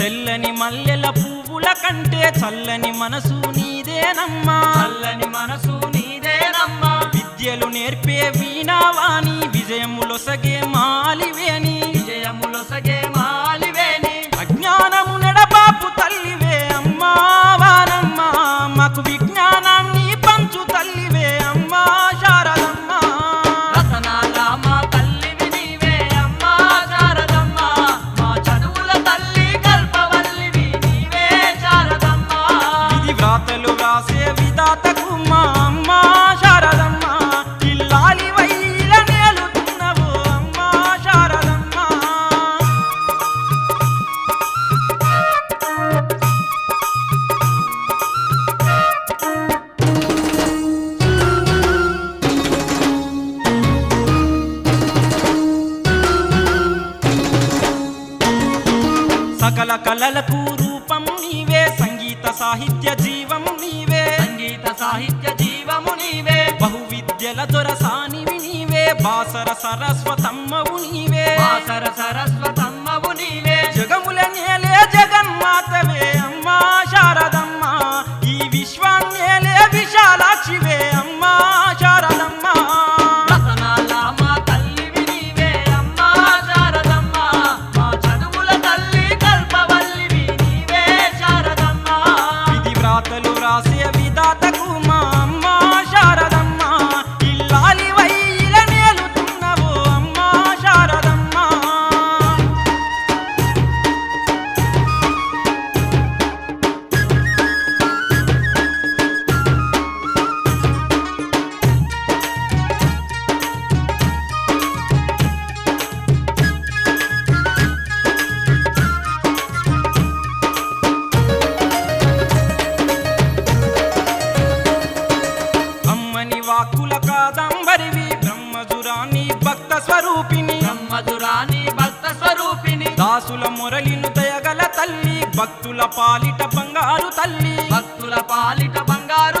తెల్లని మల్లెల పువ్వుల కంటే చల్లని మనసు నీదేనమ్మా. చల్లని మనసు నీదేనమ్మా. విద్యలు నేర్పే వీణావాణి విజయములొసగే మాలివేని విజయములొసగే మా కలలకు రూపం నీవే సంగీత సాహిత్య జీవం నీవే. సంగీత సాహిత్య జీవము నీవే. బహు విద్యల దొరసానివి నీవే బాసర సరస్వతమ్మవు నీవే. బాసర సరస్వ పాలిట బంగారు తల్లి. భక్తుల పాలిట బంగారు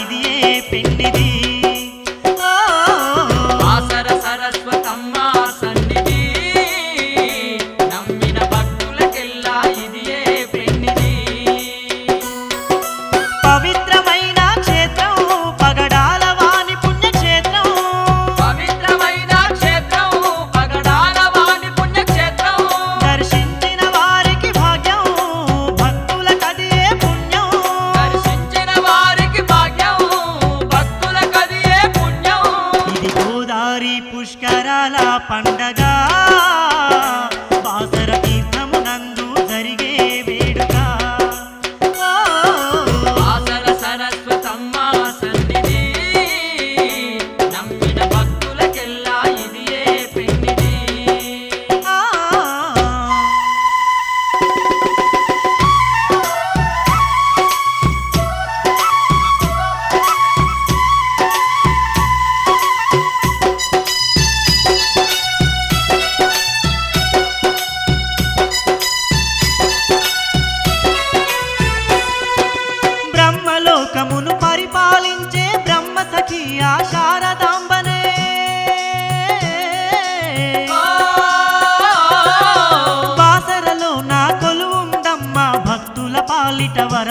ఇది ఏ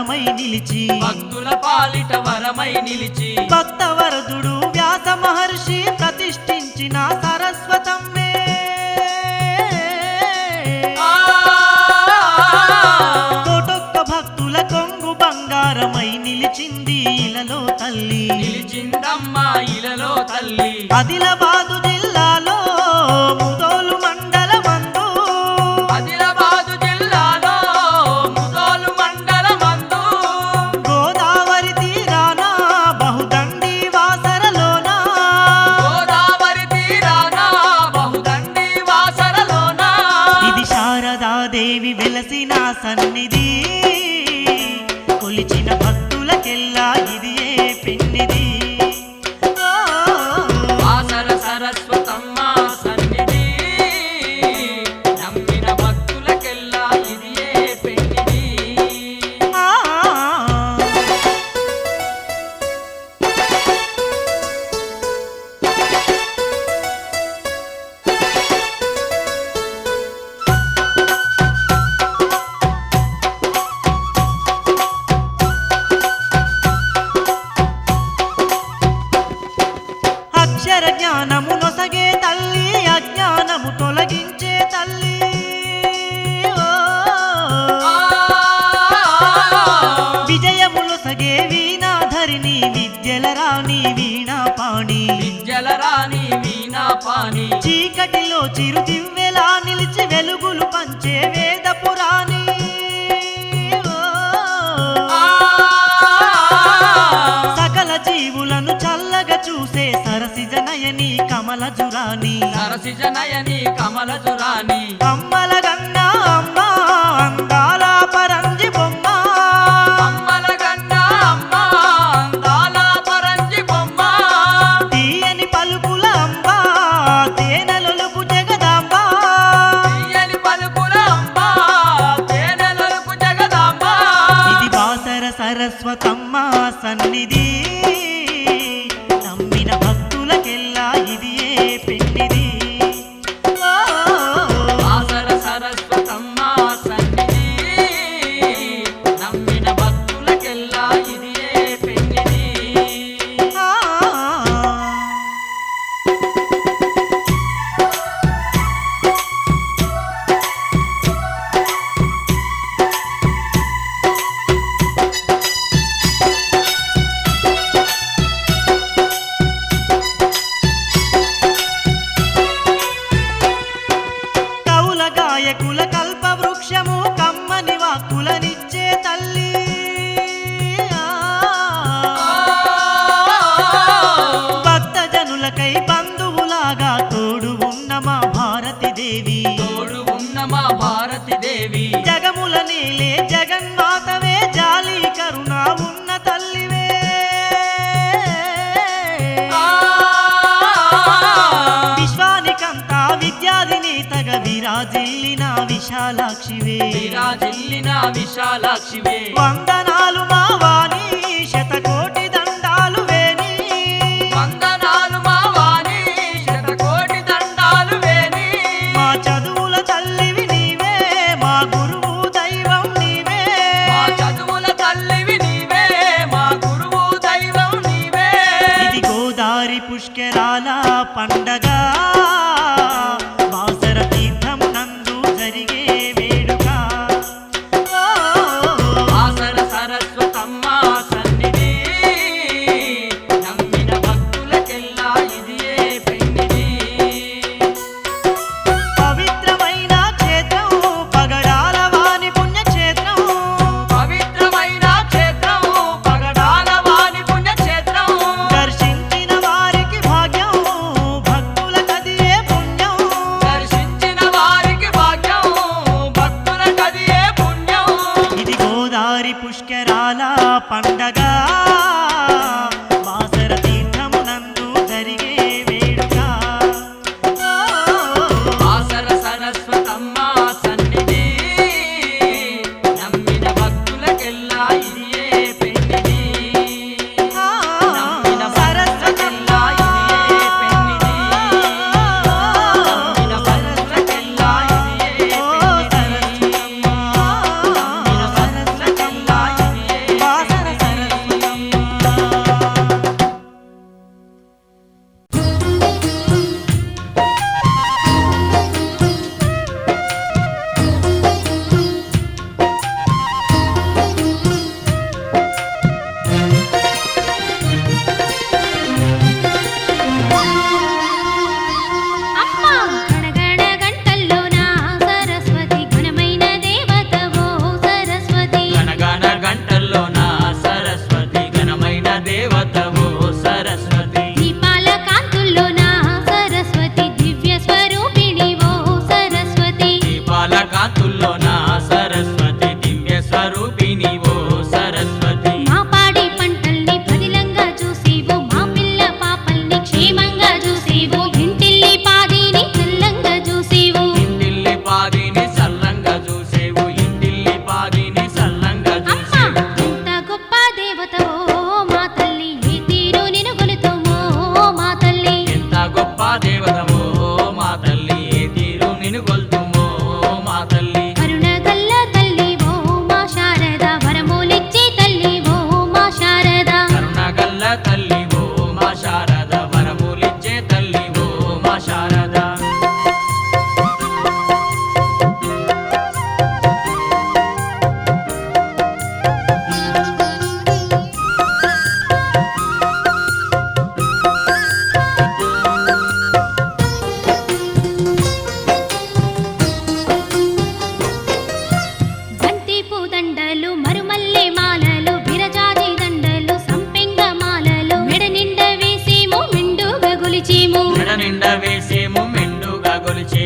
వరమై నిలిచి. భక్తుల పాలిట వరమై నిలిచి. భక్తవరదుడు వ్యాస మహర్షి ప్రతిష్ఠించిన సరస్వతం భక్తుల కొంగు బంగారమై నిలిచింది ఇలలో తల్లి. నిలిచిందమ్మా ఇలలో తల్లి. అదిలబా నిలిచిన భక్తి నొసగేవి నా ధరిణి విద్యల రాణి వీణా పాణి. విద్యల రాణి వీణా పాణి. చీకటిలో చిరుదివ్వెలా నిలిచి వెలుగులు పంచే వేద పురాణి. సకల జీవులను చల్లగా చూసే సరసిజ నయని కమల జురాణి సరసిజ నయని కమల జురాణి కమ్మల గంగ అమ్మ సన్నిధి. బిడ్డకై బంధువులాగా తోడు ఉన్న మా భారతిదేవి తోడు ఉన్న మా భారతిదేవి జగముల నీలే జగన్మాతవే జాలి కరుణ ఉన్న తల్లివే. విశ్వానికంతా విద్యాదిని తగ విరాజిల్లిన విశాలాక్షివే. విరాజిల్లిన విశాలాక్షివే. వందనాలు పుష్కరాల పండగా.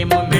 primo meu.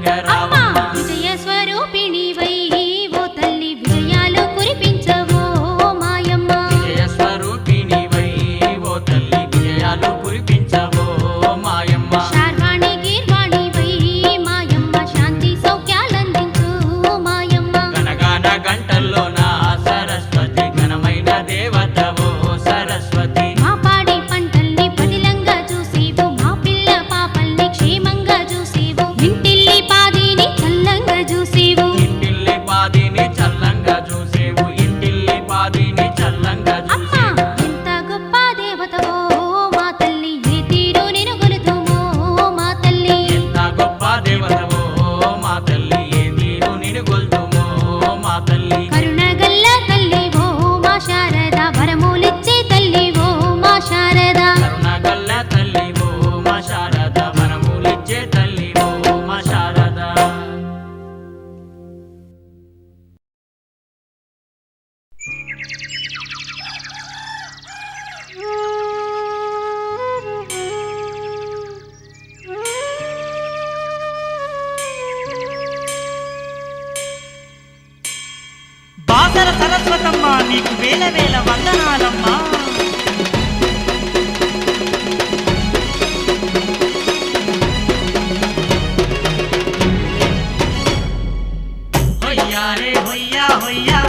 Niagara. Oh. হইয়া রে হইয়া হইয়া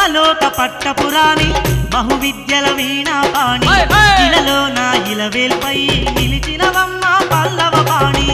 దేవలోక పట్టపురాణి బహువిద్యల వీణాపాణి. ఇలలో నా ఇలవేల్పై నిలిచిన వమ్మ పల్లవ పాణి.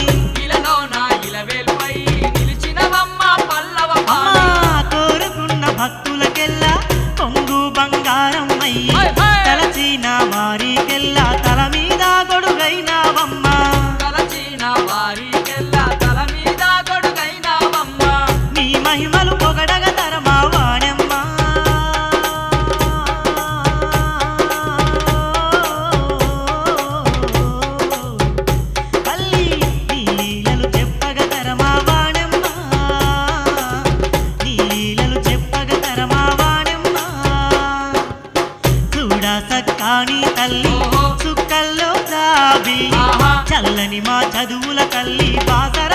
మా చదువుల తల్లి బాసర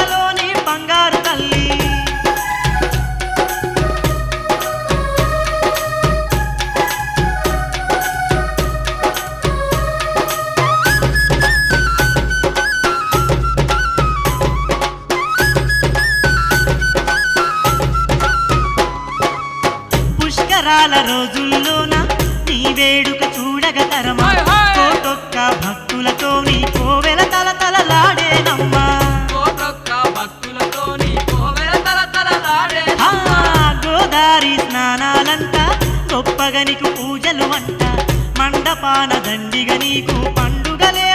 గొప్పగా పూజలు అంట మండపాన దండిగా నీకు పండుగలే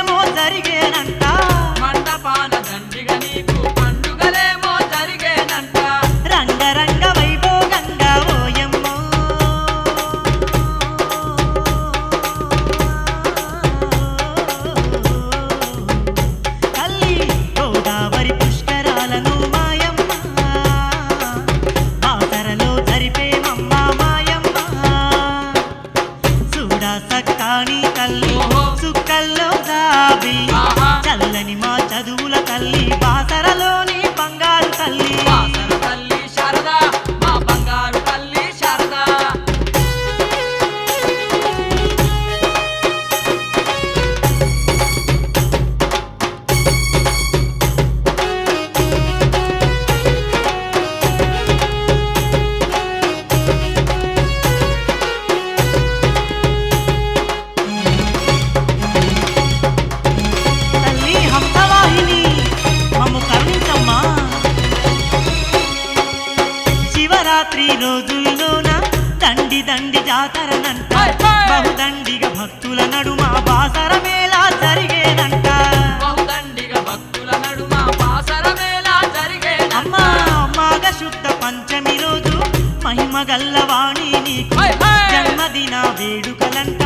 నా వేడుకలంట